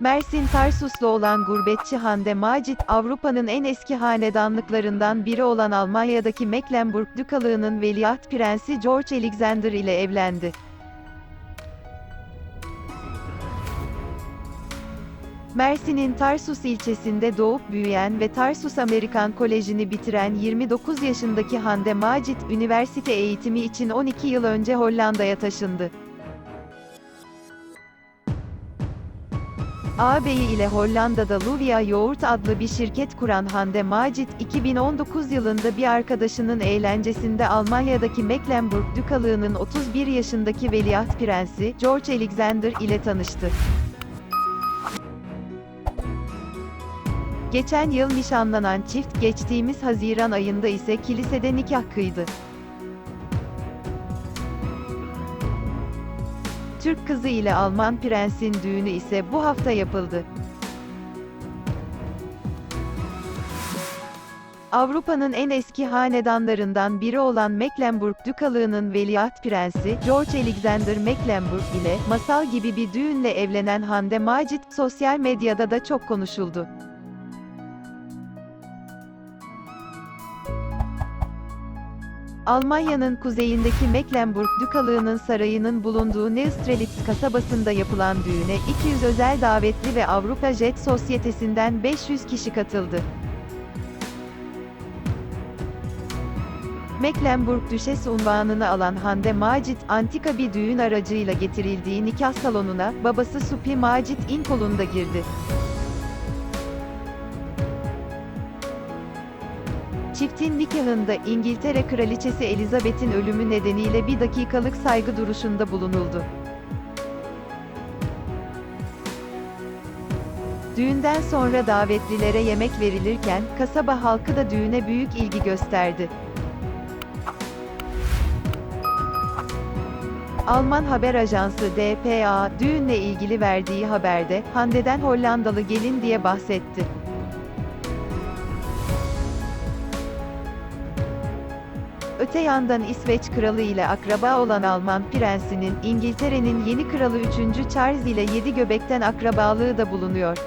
Mersin Tarsuslu olan gurbetçi Hande Macit, Avrupa'nın en eski hanedanlıklarından biri olan Almanya'daki Mecklenburg Dükalığı'nın veliaht prensi George Alexander ile evlendi. Mersin'in Tarsus ilçesinde doğup büyüyen ve Tarsus Amerikan Koleji'ni bitiren 29 yaşındaki Hande Macit, üniversite eğitimi için 12 yıl önce Hollanda'ya taşındı. Ağabeyi ile Hollanda'da Luvia Yoğurt adlı bir şirket kuran Hande Macit, 2019 yılında bir arkadaşının eğlencesinde Almanya'daki Mecklenburg Dükalığı'nın 31 yaşındaki veliaht prensi, George Alexander ile tanıştı. Geçen yıl nişanlanan çift, geçtiğimiz Haziran ayında ise kilisede nikah kıydı. Türk kızı ile Alman prensin düğünü ise bu hafta yapıldı. Avrupa'nın en eski hanedanlarından biri olan Mecklenburg Dükalığı'nın veliaht prensi, George Alexander Mecklenburg ile, masal gibi bir düğünle evlenen Hande Macit, sosyal medyada da çok konuşuldu. Almanya'nın kuzeyindeki Mecklenburg Dükalığı'nın sarayının bulunduğu Neustrelitz kasabasında yapılan düğüne 200 özel davetli ve Avrupa Jet Sosyetesi'nden 500 kişi katıldı. Mecklenburg Düşes unvanını alan Hande Macit, antika bir düğün aracıyla getirildiği nikah salonuna, babası Supi Macit İnkol'unda girdi. Çiftin nikahında İngiltere Kraliçesi Elizabeth'in ölümü nedeniyle bir dakikalık saygı duruşunda bulunuldu. Düğünden sonra davetlilere yemek verilirken, kasaba halkı da düğüne büyük ilgi gösterdi. Alman haber ajansı DPA, düğünle ilgili verdiği haberde, Hande'den Hollandalı gelin diye bahsetti. Öte yandan İsveç kralı ile akraba olan Alman prensinin, İngiltere'nin yeni kralı 3. Charles ile yedi göbekten akrabalığı da bulunuyor.